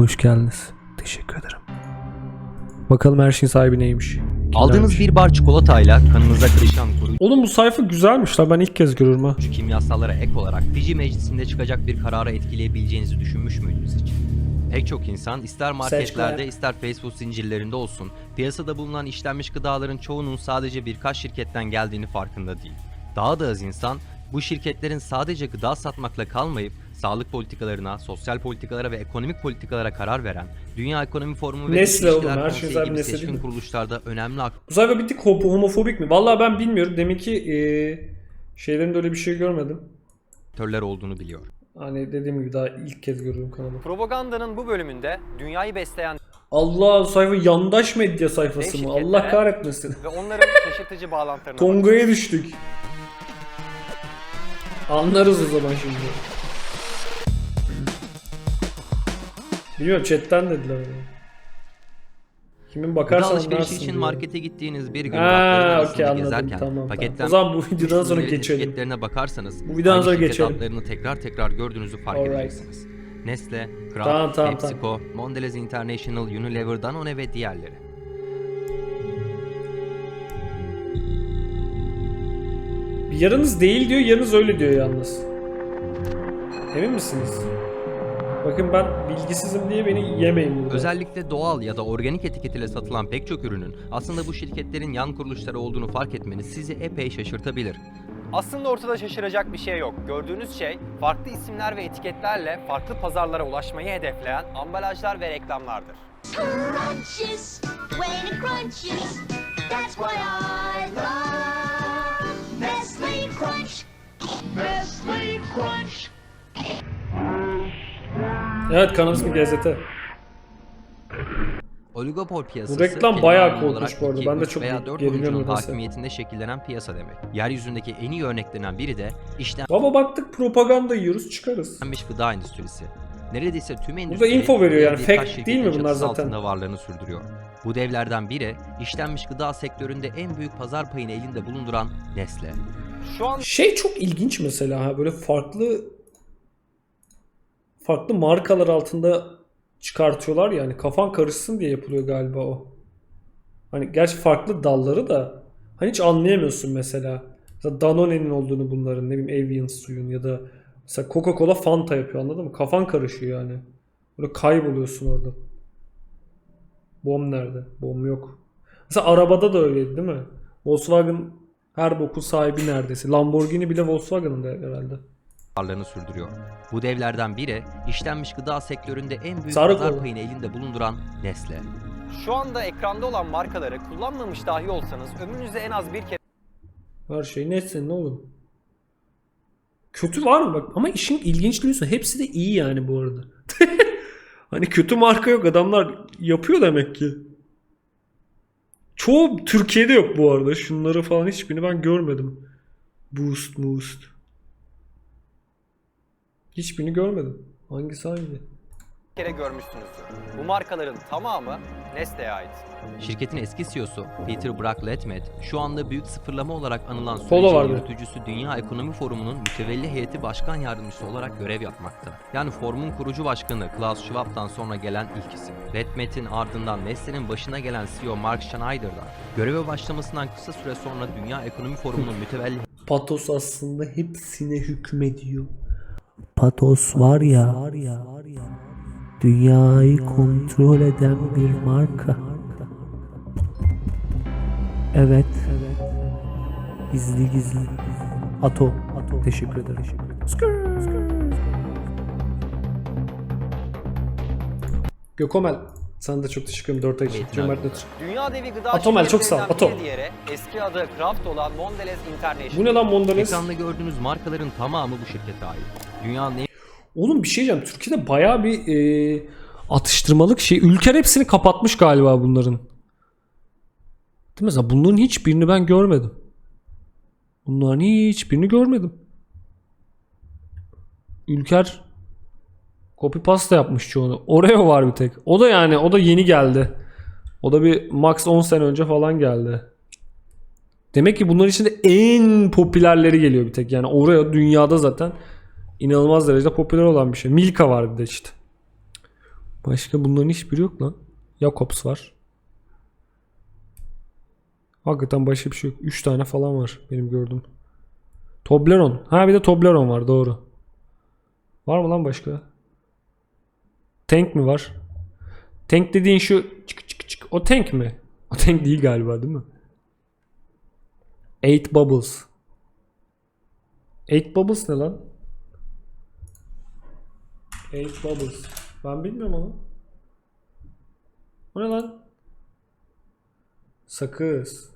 Hoş geldiniz. Teşekkür ederim. Bakalım her şeyin sahibi neymiş. Aldığınız Kimlermiş? bir bar çikolatayla kanınıza karışan koruyucu Oğlum bu sayfa güzelmiş la ben ilk kez görüyorum ha. kimyasallara ek olarak Fiji meclisinde çıkacak bir kararı etkileyebileceğinizi düşünmüş müydünüz hiç? Pek çok insan ister marketlerde ister fast food zincirlerinde olsun piyasada bulunan işlenmiş gıdaların çoğunun sadece birkaç şirketten geldiğini farkında değil. Daha da az insan bu şirketlerin sadece gıda satmakla kalmayıp sağlık politikalarına, sosyal politikalara ve ekonomik politikalara karar veren Dünya Ekonomi Forumu ve Nesle oğlum, İlişkiler her şey Konseyi zaten gibi nesle seçkin kuruluşlarda önemli Bu sayfa bir tık hop- homofobik mi? Vallahi ben bilmiyorum. Demek ki eee şeylerinde öyle bir şey görmedim. aktörler olduğunu biliyor. Hani dediğim gibi daha ilk kez görüyorum kanalı. Propagandanın bu bölümünde dünyayı besleyen Allah sayfa yandaş medya sayfası mı? Allah kahretmesin. ve onların şaşırtıcı bağlantılarına Tonga'ya düştük. Anlarız o zaman şimdi. Bilmiyorum chatten dediler. onu. Kimin Gıda bakarsan alışverişi anlarsın için diyor. markete gittiğiniz bir gün Ha, rafların arasında okey, anladım. gezerken Tamam, tamam. paketlenmiş O zaman bu videodan sonra geçelim. etiketlerine bakarsanız Bu videodan aynı sonra şirket geçelim. adlarını tekrar tekrar gördüğünüzü fark Alright. edeceksiniz. Nestle, Kraft, Tamam, tamam, PepsiCo, Mondelez International, Unilever, Danone ve diğerleri. Yarınız değil diyor, yarınız öyle diyor yalnız. Emin misiniz? Bakın ben bilgisizim diye beni yemeyin burada. Özellikle doğal ya da organik etiketiyle satılan pek çok ürünün aslında bu şirketlerin yan kuruluşları olduğunu fark etmeniz sizi epey şaşırtabilir. Aslında ortada şaşıracak bir şey yok. Gördüğünüz şey farklı isimler ve etiketlerle farklı pazarlara ulaşmayı hedefleyen ambalajlar ve reklamlardır. crunches, when it crunches. That's why I Evet kanal ismi GZT. Oligopol piyasası Bu reklam bayağı korkunç bu arada. Ben de çok veya dört geriliyorum oyuncunun nedense. hakimiyetinde şekillenen piyasa demek. Yeryüzündeki en iyi örneklenen biri de işlenmiş Baba baktık propaganda yiyoruz çıkarız. gıda endüstrisi. Neredeyse tüm endüstri Burada info veriyor yani. Fake şirketin değil mi bunlar zaten? altında varlığını sürdürüyor. Bu devlerden biri işlenmiş gıda sektöründe en büyük pazar payını elinde bulunduran Nestle. Şu an Şey çok ilginç mesela ha böyle farklı farklı markalar altında çıkartıyorlar yani kafan karışsın diye yapılıyor galiba o. Hani gerçi farklı dalları da hani hiç anlayamıyorsun mesela. Mesela Danone'nin olduğunu bunların ne bileyim Evian suyun ya da mesela Coca-Cola Fanta yapıyor anladın mı? Kafan karışıyor yani. Böyle kayboluyorsun orada. Bom nerede? Bom yok. Mesela arabada da öyleydi değil mi? Volkswagen her boku sahibi neredeyse. Lamborghini bile Volkswagen'ın herhalde. Varlığını sürdürüyor. Bu devlerden biri işlenmiş gıda sektöründe en büyük Sarı pazar payını elinde bulunduran Nestle. şu anda ekranda olan markaları kullanmamış dahi olsanız ömrünüzde en az bir kere Her şey ne senin oğlum? Kötü var mı bak ama işin ilginçliği ise hepsi de iyi yani bu arada. hani kötü marka yok adamlar yapıyor demek ki. Çoğu Türkiye'de yok bu arada. Şunları falan hiçbirini ben görmedim. Boost, Boost. Hiçbirini görmedim. Hangisi hangi? kere görmüşsünüzdür. Bu markaların tamamı Nestle'ye ait. Şirketin eski CEO'su Peter Brack-Letmet şu anda büyük sıfırlama olarak anılan sürecin vardı. yürütücüsü Dünya Ekonomi Forumu'nun mütevelli heyeti başkan yardımcısı olarak görev yapmakta. Yani forumun kurucu başkanı Klaus Schwab'tan sonra gelen ilk isim. Letmet'in ardından Nestle'nin başına gelen CEO Mark Schneider'dan göreve başlamasından kısa süre sonra Dünya Ekonomi Forumu'nun mütevelli Patos aslında hepsine hükmediyor. Patos var ya, dünyayı kontrol eden bir marka. Evet. Gizli gizli. Ato. Teşekkür ederim. Gökomel. Sana da çok teşekkür ederim 4 ay için. Cömertlik. aldım. Dünya devi gıda Atomel, çok sağ ol, Atom. diğeri eski adı Kraft olan Mondelez International. Bu ne lan Mondelez? Ekranda gördüğünüz markaların tamamı bu şirkete ait. Dünyanın en Oğlum bir şey diyeceğim. Türkiye'de bayağı bir e, atıştırmalık şey. Ülker hepsini kapatmış galiba bunların. Değil mi? Mesela bunların hiçbirini ben görmedim. Bunların hiçbirini görmedim. Ülker copy pasta yapmış çoğunu. Oreo var bir tek. O da yani o da yeni geldi. O da bir max 10 sene önce falan geldi. Demek ki bunların içinde en popülerleri geliyor bir tek. Yani Oreo dünyada zaten inanılmaz derecede popüler olan bir şey. Milka var bir de işte. Başka bunların hiçbiri yok lan. Jacobs var. Hakikaten başka bir şey yok. 3 tane falan var benim gördüğüm. Toblerone. Ha bir de Toblerone var doğru. Var mı lan başka? Tank mi var? Tank dediğin şu çık çık çık. O tank mi? O tank değil galiba değil mi? Eight Bubbles. Eight Bubbles ne lan? Eight Bubbles. Ben bilmiyorum onu. O ne lan? Sakız.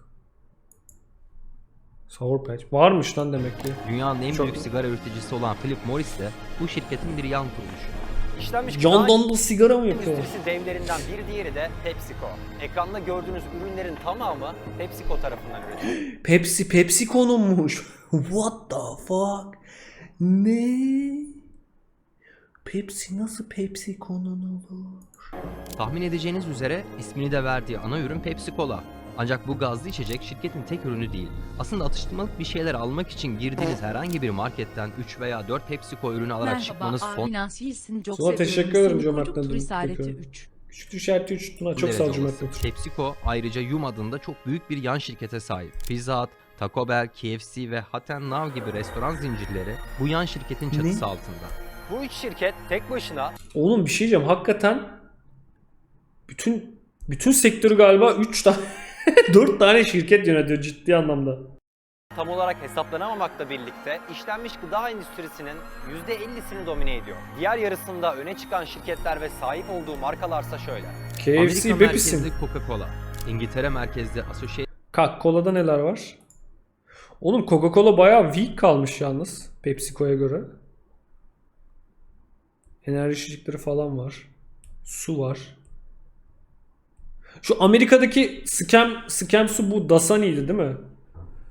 Sour Patch. Varmış lan demek ki. Dünyanın en Çok- büyük sigara üreticisi olan Philip Morris de bu şirketin bir yan kuruluşu. İşlenmiş John Donald sigara mı yapıyor? endüstrisi devlerinden bir diğeri de PepsiCo. Ekranda gördüğünüz ürünlerin tamamı PepsiCo tarafından üretiliyor. Pepsi Pepsi konulmuş. What the fuck? Ne? Pepsi nasıl Pepsi konulur? Tahmin edeceğiniz üzere ismini de verdiği ana ürün Pepsi Cola. Ancak bu gazlı içecek şirketin tek ürünü değil. Aslında atıştırmalık bir şeyler almak için girdiğiniz herhangi bir marketten 3 veya 4 PepsiCo ürünü alarak Merhaba çıkmanız son abi nasılsın? Çok Sana teşekkür ederim. Cömert'ten Risaleti bakıyorum. 3. Küçük işareti 3 Tuna çok sağ ol. Cömert'ten. PepsiCo ayrıca Yum adında çok büyük bir yan şirkete sahip. Pizza Hut, Taco Bell, KFC ve Hatten Now gibi restoran zincirleri bu yan şirketin çatısı altında. Bu üç şirket tek başına Oğlum bir şey diyeceğim. Hakikaten bütün bütün sektörü galiba 3 tane 4 tane şirket yönetiyor ciddi anlamda. tam olarak hesaplanamamakla birlikte işlenmiş gıda endüstrisinin %50'sini domine ediyor. Diğer yarısında öne çıkan şirketler ve sahip olduğu markalarsa şöyle. KFC, Amerika Coca-Cola, İngiltere merkezli Associated Coca-Cola'da neler var? Oğlum Coca-Cola bayağı weak kalmış yalnız PepsiCo'ya göre. Enerji içecekleri falan var. Su var. Şu Amerika'daki scam scam su bu Dasani'ydi değil mi?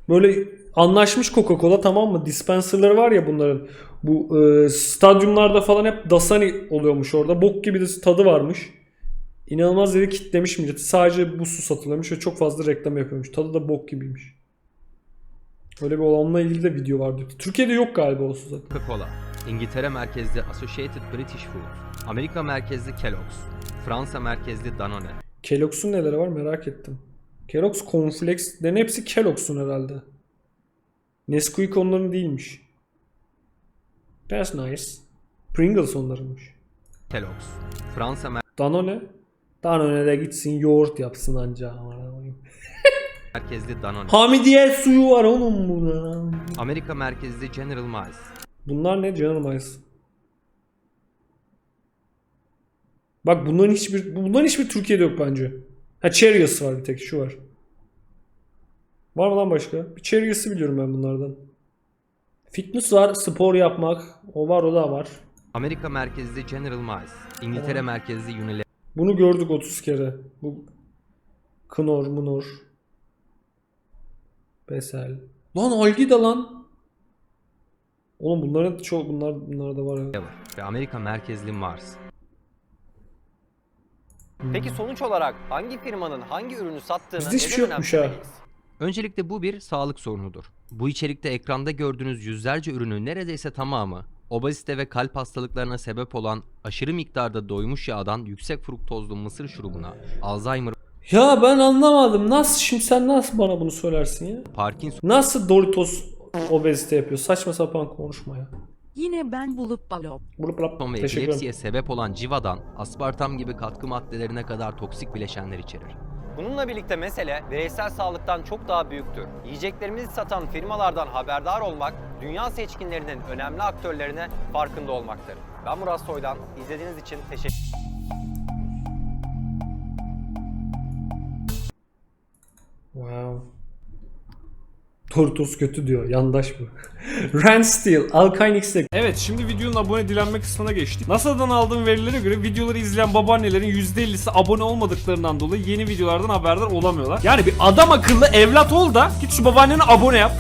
Böyle anlaşmış Coca-Cola tamam mı? Dispenserları var ya bunların. Bu e, stadyumlarda falan hep Dasani oluyormuş orada. Bok gibi de tadı varmış. İnanılmaz yere kitlemiş milleti. Sadece bu su satılıyormuş ve çok fazla reklam yapıyormuş. Tadı da bok gibiymiş. Öyle bir olanla ilgili de video vardı. Türkiye'de yok galiba o su zaten. Coca-Cola, İngiltere merkezli Associated British Foods, Amerika merkezli Kellogg's, Fransa merkezli Danone, Kellogg's'un neleri var merak ettim. Kellogg's Cornflakes'lerin hepsi Kellogg's'un herhalde. Nesquik onların değilmiş. That's nice. Pringles onlarınmış. Kellogg's, Fransa Danone? Danone'de gitsin yoğurt yapsın anca. Merkezli Danone, Hamidiye suyu var oğlum burada. Amerika merkezli General Mills, Bunlar ne? General Mills. Bak bunların hiçbir bunların hiçbir Türkiye'de yok bence. Ha Cheerios var bir tek şu var. Var mı lan başka? Bir Cheerios'ı biliyorum ben bunlardan. Fitness var, spor yapmak. O var, o da var. Amerika merkezli General Mills, İngiltere merkezli Unilever, Bunu gördük 30 kere. Bu Knorr, Munor. Besel. Lan Algida lan. Oğlum bunların çok bunlar bunlar da var. ya. ve Amerika merkezli Mars. Peki sonuç olarak hangi firmanın hangi ürünü sattığını Bizde hiçbir neden şey yokmuş ha. önemsemeliyiz? Öncelikle bu bir sağlık sorunudur. Bu içerikte ekranda gördüğünüz yüzlerce ürünün neredeyse tamamı obezite ve kalp hastalıklarına sebep olan aşırı miktarda doymuş yağdan yüksek fruktozlu mısır şurubuna, Alzheimer, Ya ben anlamadım. Nasıl şimdi sen nasıl bana bunu söylersin ya? Parkinson Nasıl Doritos obezite yapıyor? Saçma sapan konuşma ya. Yine ben bulup balop. Bulup bulup. ve ederim. epilepsiye sebep olan civadan aspartam gibi katkı maddelerine kadar toksik bileşenler içerir. Bununla birlikte mesele bireysel sağlıktan çok daha büyüktür. Yiyeceklerimizi satan firmalardan haberdar olmak, dünya seçkinlerinin önemli aktörlerine farkında olmaktır. Ben Murat Soydan, izlediğiniz için teşekkür Wow. Doritos kötü diyor. Yandaş bu. Rand Steel, Alkyne X'e. Evet şimdi videonun abone dilenme kısmına geçtik. NASA'dan aldığım verilere göre videoları izleyen babaannelerin %50'si abone olmadıklarından dolayı yeni videolardan haberdar olamıyorlar. Yani bir adam akıllı evlat ol da git şu babaannene abone yap.